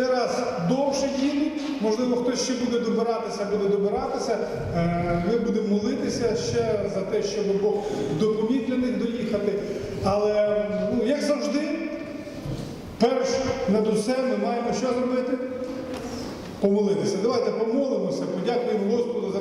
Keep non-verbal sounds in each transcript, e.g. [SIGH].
Цей раз довше їдуть, можливо, хтось ще буде добиратися, буде добиратися. Е, Ми будемо молитися ще за те, щоб Бог допоміг для них доїхати. Але ну, як завжди, перш над усе ми маємо що зробити? Помолитися. Давайте помолимося, подякуємо Господу за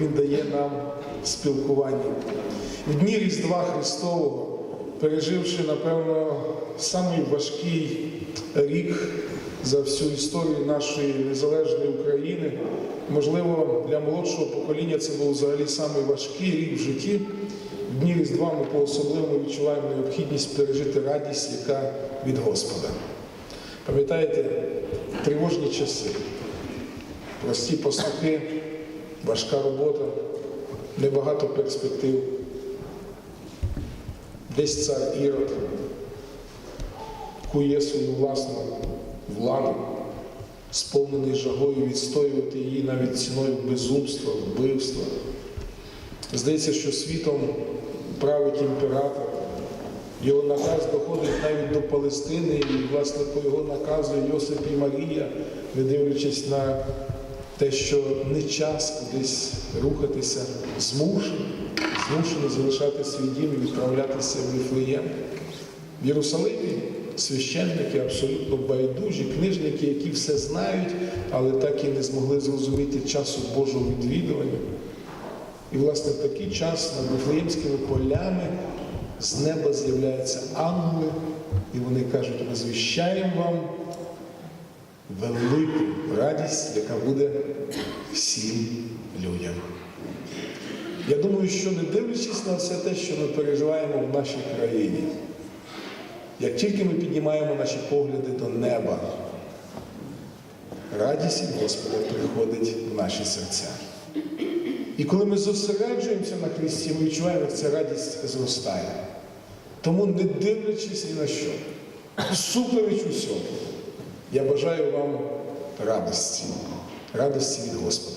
Він дає нам в спілкуванні. В дні Різдва Христового, переживши, напевно, самий важкий рік за всю історію нашої незалежної України, можливо, для молодшого покоління це був взагалі самий важкий рік в житті. В дні Різдва ми по-особливому відчуваємо необхідність пережити радість, яка від Господа. Пам'ятаєте, тривожні часи прості пастухи, важка робота, небагато перспектив. Десь цар Ірод кує свою власну владу, сповнений жагою відстоювати її навіть ціною безумства, вбивства. Здається, що світом править імператор. Його наказ доходить навіть до Палестини, і, власне, по його наказу Йосип і Марія, не дивлячись на те, що не час кудись рухатися, змушені, змушені залишати свій дім і відправлятися в Віфлеєм. В Єрусалимі священники абсолютно байдужі, книжники, які все знають, але так і не змогли зрозуміти часу Божого відвідування. І, власне, в такий час над Вифлеємськими полями з неба з'являються ангели, і вони кажуть, ми звіщаємо вам велику радість, яка буде всім людям. Я думаю, що не дивлячись на все те, що ми переживаємо в нашій країні, як тільки ми піднімаємо наші погляди до неба, радість від Господа приходить в наші серця. І коли ми зосереджуємося на Христі, ми відчуваємо, як ця радість зростає. Тому, не дивлячись ні на що, всупереч усьому, я бажаю вам радості, радості від Господа.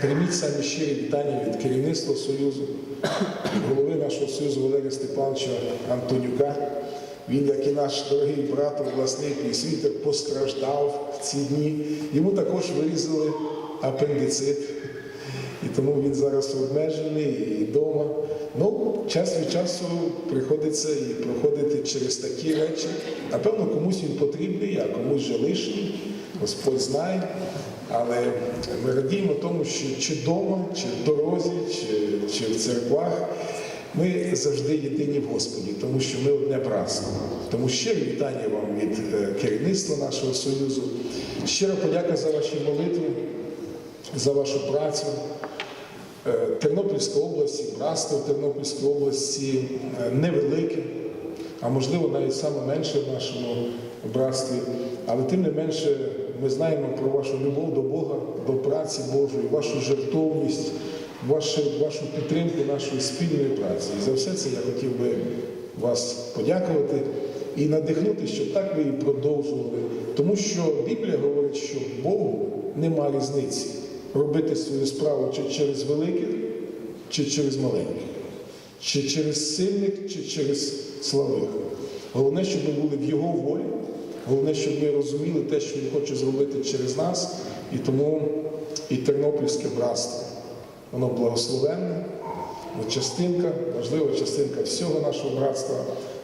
Прийміть самі щирі вітання від керівництва Союзу, голови нашого Союзу Валерія Степановича Антонюка. Він, як і наш дорогий брат, обласний присвітер, постраждав в ці дні. Йому також вирізали апендицит. Тому він зараз обмежений і вдома. Ну, час від часу приходиться і проходити через такі речі. Напевно, комусь він потрібний, а комусь же лишній. Господь знає. Але ми радіємо тому, що чи вдома, чи в дорозі, чи, чи в церквах ми завжди єдині в Господі, тому що ми одне братство. Тому щире вітання вам від е, керівництва нашого союзу. Щира подяка за ваші молитви, за вашу працю. Е, Тернопільська область, братство в Тернопільській області невелике, а можливо навіть саме менше в нашому братстві, але тим не менше ми знаємо про вашу любов до Бога, до праці Божої, вашу жертовність, вашу, вашу підтримку нашої спільної праці. І за все це я хотів би вас подякувати і надихнути, щоб так ви і продовжували. Тому що Біблія говорить, що Богу нема різниці робити свою справу чи через великих, чи через маленьких, чи через сильних, чи через слабих. Головне, щоб ми були в Його волі, головне, щоб ми розуміли те, що Він хоче зробити через нас, і тому і тернопільське братство. Воно благословенне, частинка, важлива частинка всього нашого братства.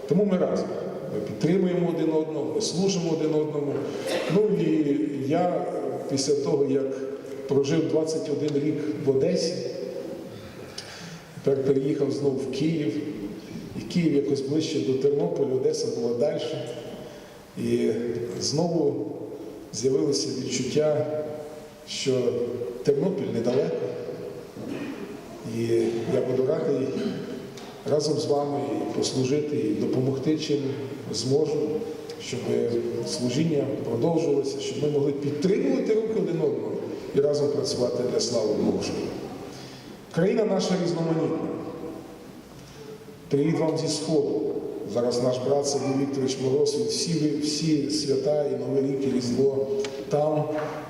Тому ми разом. Ми підтримуємо один одного, ми служимо один одному. Ну і я після того, як прожив 21 рік в Одесі, тепер переїхав знову в Київ. І Київ якось ближче до Тернополя, Одеса була далі. І знову з'явилося відчуття, що Тернопіль недалеко. І я буду радий разом з вами послужити і допомогти чим зможу, щоб служіння продовжувалося, щоб ми могли підтримувати руки один одного і разом працювати для слави Божої. Країна наша різноманітна. Привіт вам зі Сходу. Зараз наш брат Сергій Вікторович Мороз, він всі, всі свята і Новий рік, і Різдво там.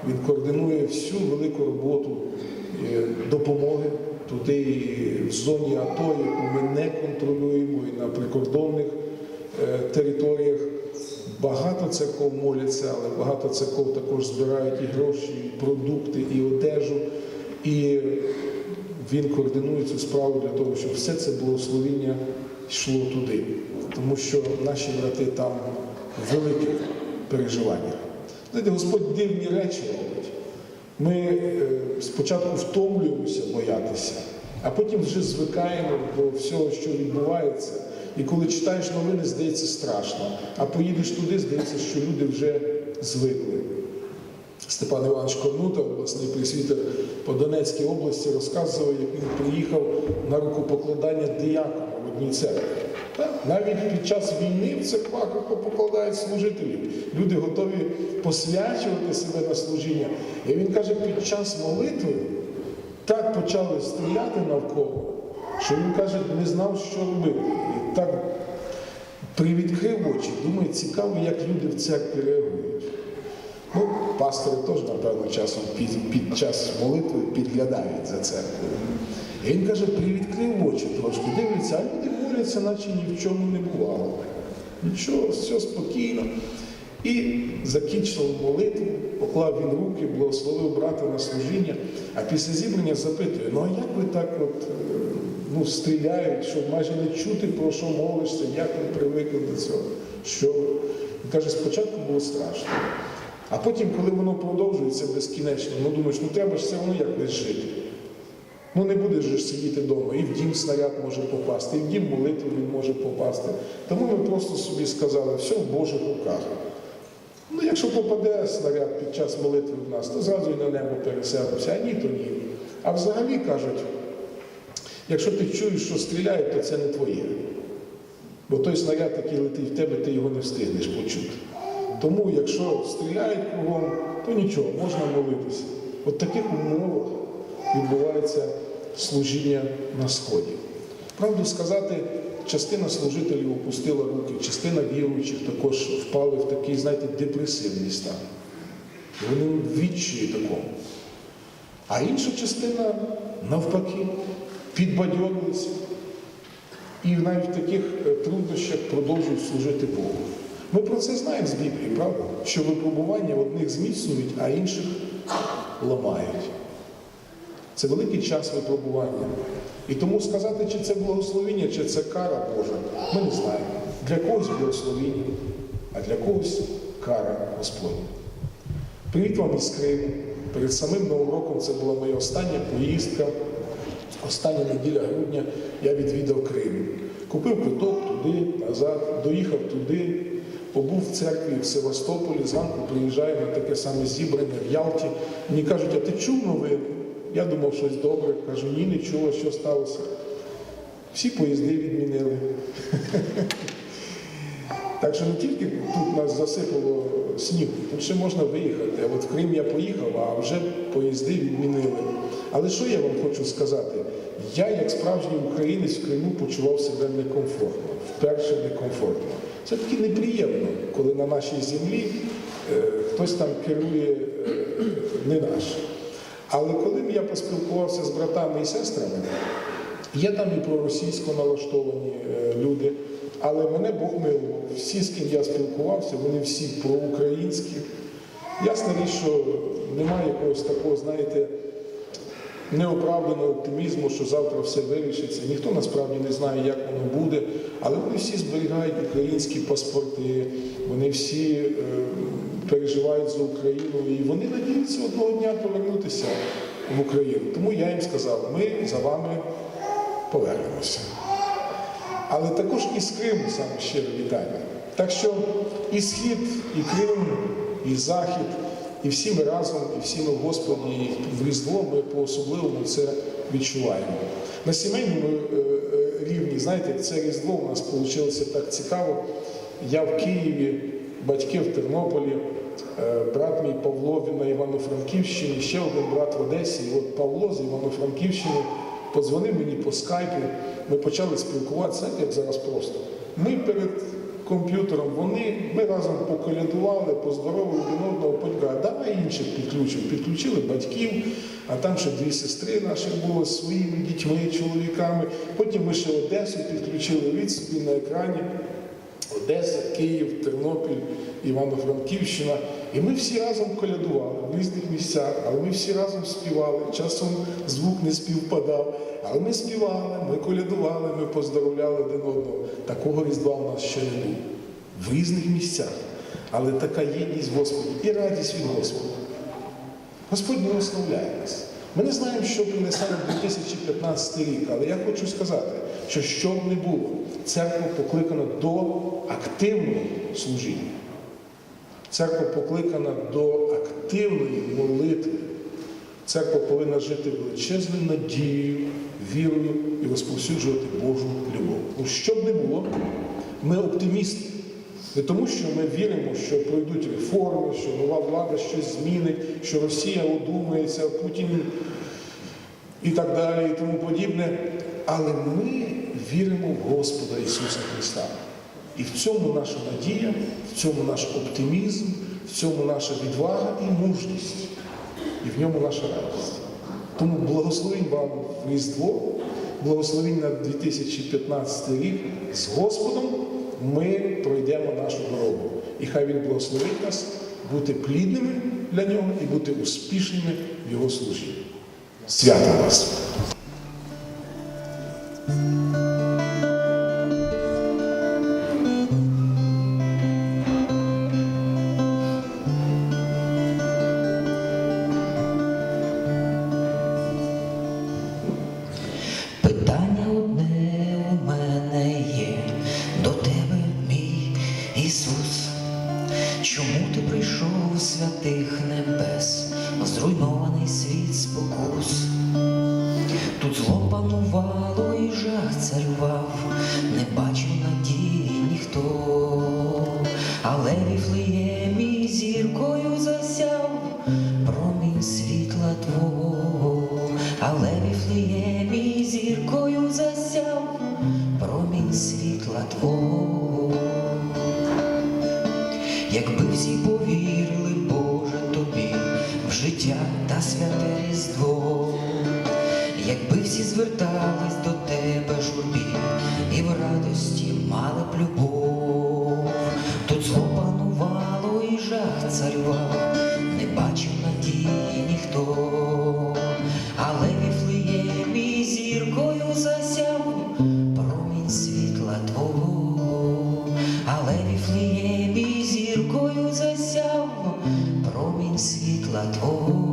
Він координує всю велику роботу е, допомоги туди і в зоні АТО, яку ми не контролюємо, і на прикордонних е, територіях. Багато церков моляться, але багато церков також збирають і гроші, і продукти, і одежу. І він координує цю справу для того, щоб все це благословіння йшло туди. Тому що наші брати там в великих переживаннях. Знаєте, Господь дивні речі робить. Ми е, спочатку втомлюємося боятися, а потім вже звикаємо до всього, що відбувається. І коли читаєш новини, здається страшно. А поїдеш туди, здається, що люди вже звикли. Степан Іванович Корнута, обласний присвітер по Донецькій області, розказував, як він приїхав на рукопокладання диякона в одній церкві. Навіть під час війни в церквах рукопокладають служителів. Люди готові посвячувати себе на служіння. І він каже, під час молитви так почали стріляти навколо, що він каже, не знав, що робити. Так привідкрив очі, думає, цікаво, як люди в церкві реагують. Ну, пастори теж, напевно, часом під, під час молитви підглядають за церквою. І він каже, привідкрив очі трошки, дивляться, а люди моляться, наче ні в чому не бувало. Нічого, все спокійно. І закінчив молитву, поклав він руки, благословив брата на служіння, а після зібрання запитує, ну а як ви так от е, ну, стріляють, що майже не чути, про що молишся, як ви привикли до цього? Що? Каже, спочатку було страшно. А потім, коли воно продовжується безкінечно, ну думаєш, ну треба ж все одно якось жити. Ну не будеш ж сидіти вдома, і в дім снаряд може попасти, і в дім молитви він може попасти. Тому ми просто собі сказали, все в Божих руках. Ну, якщо попаде снаряд під час молитви в нас, то зразу і на небо переселимося, а ні, то ні. А взагалі кажуть, якщо ти чуєш, що стріляють, то це не твоє. Бо той снаряд, який летить в тебе, ти його не встигнеш почути. Тому, якщо стріляють кругом, то нічого, можна молитися. От в таких умовах відбувається служіння на сході. Правду сказати, частина служителів опустила руки, частина віруючих також впали в такий, знаєте, депресивний стан. Вони в відчаї такому. А інша частина, навпаки, підбадьорилися. І навіть в таких е, труднощах продовжують служити Богу. Ми про це знаємо з Біблії, правда? Що випробування одних зміцнюють, а інших ламають. Це великий час випробування. І тому сказати, чи це благословення, чи це кара Божа, ми не знаємо. Для когось благословення, а для когось кара Господня. Привіт вам із Криму. Перед самим Новим роком це була моя остання поїздка. Остання неділя грудня я відвідав Крим. Купив квиток туди, назад, доїхав туди, побув в церкві в Севастополі, зранку приїжджаю на таке саме зібрання в Ялті. Мені кажуть, а ти чув новини? Я думав, щось добре. Кажу, ні, не чув, що сталося. Всі поїзди відмінили. [LAUGHS] Так що не тільки тут нас засипало сніг, тут ще можна виїхати. А от в Крим я поїхав, а вже поїзди відмінили. Але що я вам хочу сказати? Я, як справжній українець в Криму, почував себе некомфортно, вперше некомфортно. Це таки неприємно, коли на нашій землі е, хтось там керує е, не наш. Але коли я поспілкувався з братами і сестрами, Є там і проросійсько налаштовані е, люди, але мене Бог милував. Всі, з ким я спілкувався, вони всі проукраїнські. Ясна річ, що немає якогось такого, знаєте, неоправданого оптимізму, що завтра все вирішиться. Ніхто насправді не знає, як воно буде, але вони всі зберігають українські паспорти, вони всі е, переживають за Україну і вони надіються одного дня повернутися в Україну. Тому я їм сказав, ми за вами повернемося. Але також і з Криму саме щире вітання. Так що і Схід, і Крим, і Захід, і всі ми разом, і всі ми в Господі, і в Різдво ми по-особливому це відчуваємо. На сімейному е, е, рівні, знаєте, це Різдво у нас вийшло так цікаво. Я в Києві, батьки в Тернополі, е, брат мій Павло він на Івано-Франківщині, ще один брат в Одесі. І от Павло з Івано-Франківщини подзвонив мені по скайпу. Ми почали спілкуватися, як зараз просто. Ми перед комп'ютером, вони, ми разом поколядували, поздоровили один одного, потім давай інших підключимо. Підключили батьків, а там ще дві сестри наші були зі своїми дітьми, чоловіками. Потім ми ще Одесу підключили від собі на екрані. Одеса, Київ, Тернопіль, Івано-Франківщина. І ми всі разом колядували в різних місцях, але ми всі разом співали. Часом звук не співпадав. Але ми співали, ми колядували, ми поздоровляли один одного. Такого різдва у нас ще не було. В різних місцях. Але така єдність в Господі і радість від Господа. Господь благословляє нас. Ми не знаємо, що принесе нам 2015 рік, але я хочу сказати, що що б не було, церква покликана до активного служіння. Церква покликана до активної молитви. Церква повинна жити величезною надією, вірою і розповсюджувати Божу любов. Ну, що б не було, ми оптимісти. Не тому, що ми віримо, що пройдуть реформи, що нова влада щось змінить, що Росія одумається, Путін і так далі, і тому подібне. Але ми віримо в Господа Ісуса Христа. І в цьому наша надія, в цьому наш оптимізм, в цьому наша відвага і мужність, і в ньому наша радість. Тому благословінь вам в Різдво, благословінь на 2015 рік з Господом ми пройдемо нашу дорогу. І хай Він благословить нас бути плідними для нього і бути успішними в Його служінні. Свято вас! Але віфлеємі зіркою засяв промінь світла твого.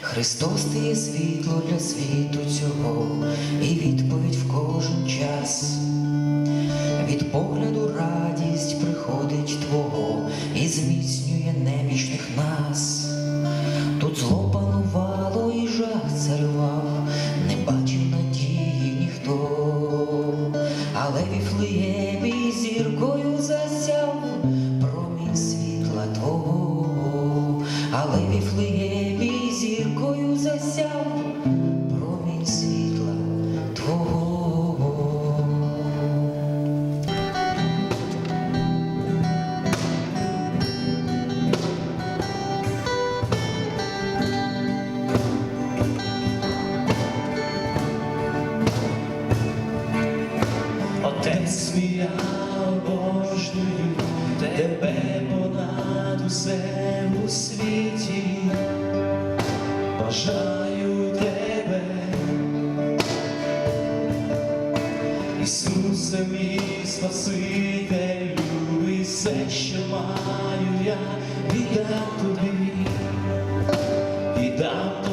Христос ти є світло для світу цього і відповідь в кожен час. Від погляду радість приходить Твого і зміцнює немічних нас. 합니다.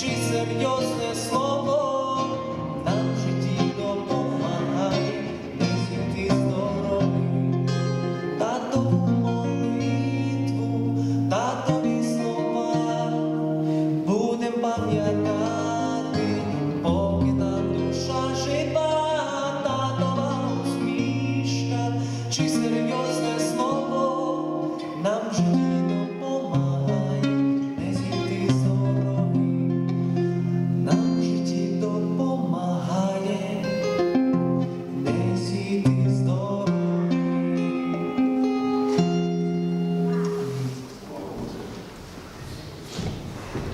Чи серйозне слово